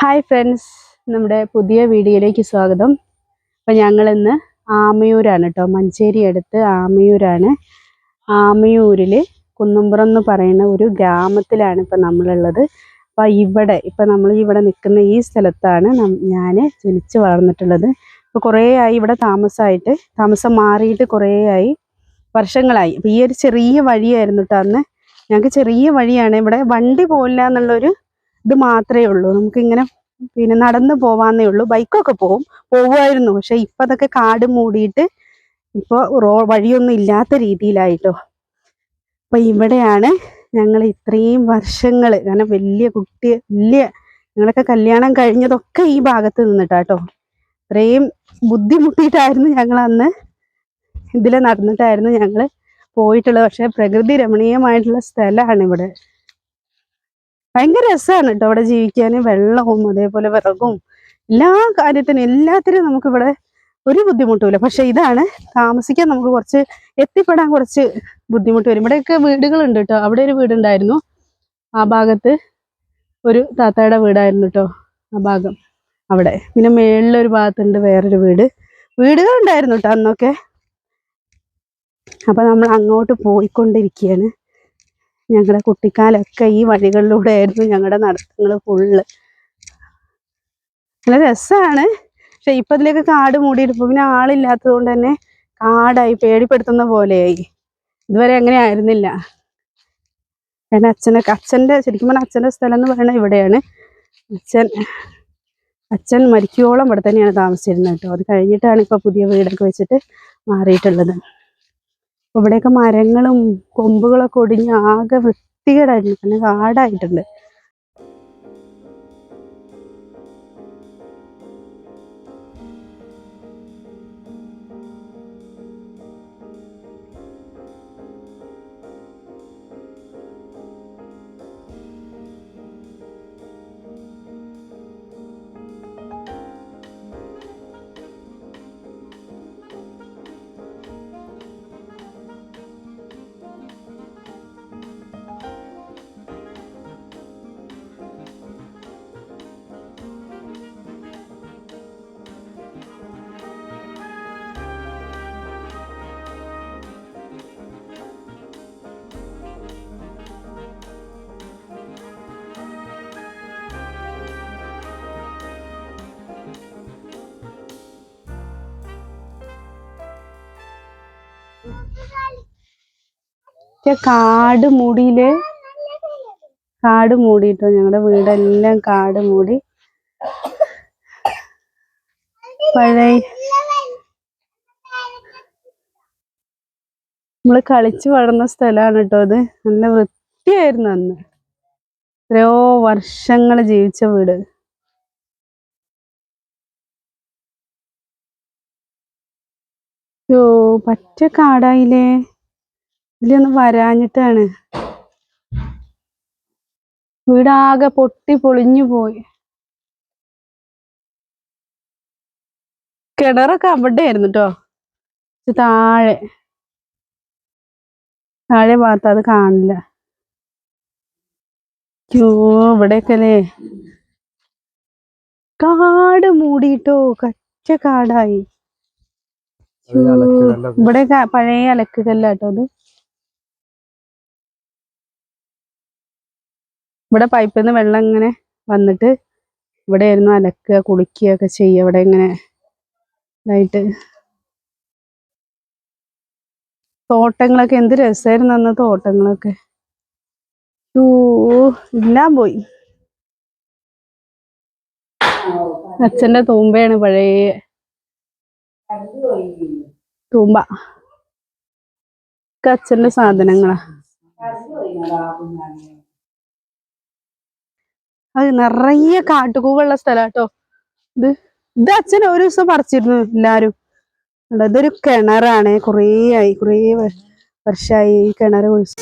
Hi friends നമ്മുടെ പുതിയ വീഡിയോയിലേക്ക് സ്വാഗതം. അപ്പം ഞങ്ങളിന്ന് ആമയൂരാണ് കേട്ടോ. മഞ്ചേരി അടുത്ത് ആമയൂരാണ്. ആമയൂരിൽ കുന്നുംപുറം എന്ന് പറയുന്ന ഒരു ഗ്രാമത്തിലാണ് ഇപ്പം നമ്മളുള്ളത്. അപ്പം ഇവിടെ ഇപ്പം നമ്മൾ ഇവിടെ നിൽക്കുന്ന ഈ സ്ഥലത്താണ് ഞാൻ ജനിച്ച് വളർന്നിട്ടുള്ളത്. ഇപ്പോൾ കുറേ ആയി ഇവിടെ താമസമായിട്ട് താമസം മാറിയിട്ട് കുറേ ആയി വർഷങ്ങളായി. അപ്പോൾ ഈ ഒരു ചെറിയ വഴിയായിരുന്നു കേട്ടോ അന്ന്. ഞങ്ങൾക്ക് ചെറിയ വഴിയാണ്. ഇവിടെ വണ്ടി പോകില്ല എന്നുള്ളൊരു ഇത് മാത്രമേ ഉള്ളൂ. നമുക്ക് ഇങ്ങനെ പിന്നെ നടന്നു പോവാന്നേ ഉള്ളൂ. ബൈക്കൊക്കെ പോവും. പോവുമായിരുന്നു. പക്ഷെ ഇപ്പൊ അതൊക്കെ കാട് മൂടിയിട്ട് ഇപ്പോൾ റോ വഴിയൊന്നും ഇല്ലാത്ത രീതിയിലായിട്ടോ. അപ്പൊ ഇവിടെയാണ് ഞങ്ങൾ ഇത്രയും വർഷങ്ങൾ കാരണം വലിയ കുട്ടി വലിയ ഞങ്ങളൊക്കെ കല്യാണം കഴിഞ്ഞതൊക്കെ ഈ ഭാഗത്ത് നിന്നിട്ടാട്ടോ. ഇത്രയും ബുദ്ധിമുട്ടിയിട്ടായിരുന്നു ഞങ്ങൾ അന്ന് ഇതിലെ നടന്നിട്ടായിരുന്നു ഞങ്ങൾ പോയിട്ടുള്ളത്. പക്ഷെ പ്രകൃതി രമണീയമായിട്ടുള്ള സ്ഥലമാണ് ഇവിടെ. ഭയങ്കര രസമാണ് കേട്ടോ ഇവിടെ ജീവിക്കാൻ. വെള്ളവും അതേപോലെ വിറകും എല്ലാ കാര്യത്തിനും എല്ലാത്തിനും നമുക്കിവിടെ ഒരു ബുദ്ധിമുട്ടുമില്ല. പക്ഷെ ഇതാണ് താമസിക്കാൻ നമുക്ക് കുറച്ച് എത്തിപ്പെടാൻ കുറച്ച് ബുദ്ധിമുട്ട് വരും. ഇവിടെയൊക്കെ വീടുകളുണ്ട് കേട്ടോ അവിടെ ഒരു വീടുണ്ടായിരുന്നു. ആ ഭാഗത്ത് ഒരു താത്തയുടെ വീടായിരുന്നു കേട്ടോ ആ ഭാഗം അവിടെ. പിന്നെ മേളിലൊരു ഭാഗത്തുണ്ട് വേറൊരു വീട്. വീടുകളുണ്ടായിരുന്നു കേട്ടോ അന്നൊക്കെ. അപ്പൊ നമ്മൾ അങ്ങോട്ട് പോയിക്കൊണ്ടിരിക്കുകയാണ്. ഞങ്ങളുടെ കുട്ടിക്കാലൊക്കെ ഈ വഴികളിലൂടെ ആയിരുന്നു ഞങ്ങളുടെ നടത്തങ്ങൾ ഫുള്ള് നല്ല രസമാണ് പക്ഷെ ഇപ്പൊ ഇതിലേക്ക് കാട് മൂടിയിട്ട് ഇപ്പൊ പിന്നെ ആളില്ലാത്തത് കൊണ്ട് തന്നെ കാടായി പേടിപ്പെടുത്തുന്ന പോലെയായി. ഇതുവരെ അങ്ങനെ ആയിരുന്നില്ല. കാരണം അച്ഛനൊക്കെ അച്ഛന്റെ ശരിക്കും പറഞ്ഞാൽ അച്ഛന്റെ സ്ഥലം എന്ന് പറയുന്നത് ഇവിടെയാണ്. അച്ഛൻ അച്ഛൻ മരിക്കുവോളം ഇവിടെ തന്നെയാണ് താമസിച്ചിരുന്നത് കേട്ടോ. അത് കഴിഞ്ഞിട്ടാണ് ഇപ്പൊ പുതിയ വീടൊക്കെ വെച്ചിട്ട് മാറിയിട്ടുള്ളത്. ഇവിടെയൊക്കെ മരങ്ങളും കൊമ്പുകളൊക്കെ ഒടിഞ്ഞ് ആകെ വൃത്തികേടായിട്ടുണ്ട്. പിന്നെ കാടായിട്ടുണ്ട് കാട് മൂടിയിൽ കാട് മൂടിയിട്ടോ? ഞങ്ങളുടെ വീടെല്ലാം കാട് മൂടി. പഴയ നമ്മൾ കളിച്ചു വളർന്ന സ്ഥലമാണ് കേട്ടോ അത്. നല്ല വൃത്തിയായിരുന്നു അന്ന്. എത്രയോ വർഷങ്ങൾ ജീവിച്ച വീട്. യോ പറ്റ കാടായില്ലേ? ഇതിലൊന്നും വരാഞ്ഞിട്ടാണ്. വീടാകെ പൊട്ടി പൊളിഞ്ഞു പോയി. കിണറൊക്കെ അവിടെ ആയിരുന്നു കേട്ടോ താഴെ. താഴെ ഭാഗത്ത് അത് കാണില്ല. യോ ഇവിടെയൊക്കെ കാട് മൂടിയിട്ടോ കച്ച കാടായി. ഇവിടെ പഴയ അലക്ക് കല്ലാട്ടോ അത്. ഇവിടെ പൈപ്പിൽ നിന്ന് വെള്ളം ഇങ്ങനെ വന്നിട്ട് ഇവിടെ ആയിരുന്നു അലക്കുക കുളിക്കുകയൊക്കെ ചെയ്യുക. ഇവിടെ ഇങ്ങനെ ഇതായിട്ട്. തോട്ടങ്ങളൊക്കെ എന്ത് രസമായിരുന്നു അന്ന് തോട്ടങ്ങളൊക്കെ. ഊ എല്ലാം പോയി. അച്ഛന്റെ തൂമ്പയാണ് പഴയ. തൂമ്പ. അച്ഛന്റെ സാധനങ്ങളാ. അത് നിറയെ കാട്ടുകൂവുള്ള സ്ഥലാട്ടോ. ഇത് ഇത് അച്ഛൻ ഒരു ദിവസം പറിച്ചിരുന്നു എല്ലാരും. ഇതൊരു കിണറാണ്. കുറേ ആയി കുറേ വർഷമായി കിണർ കുഴിച്ച്.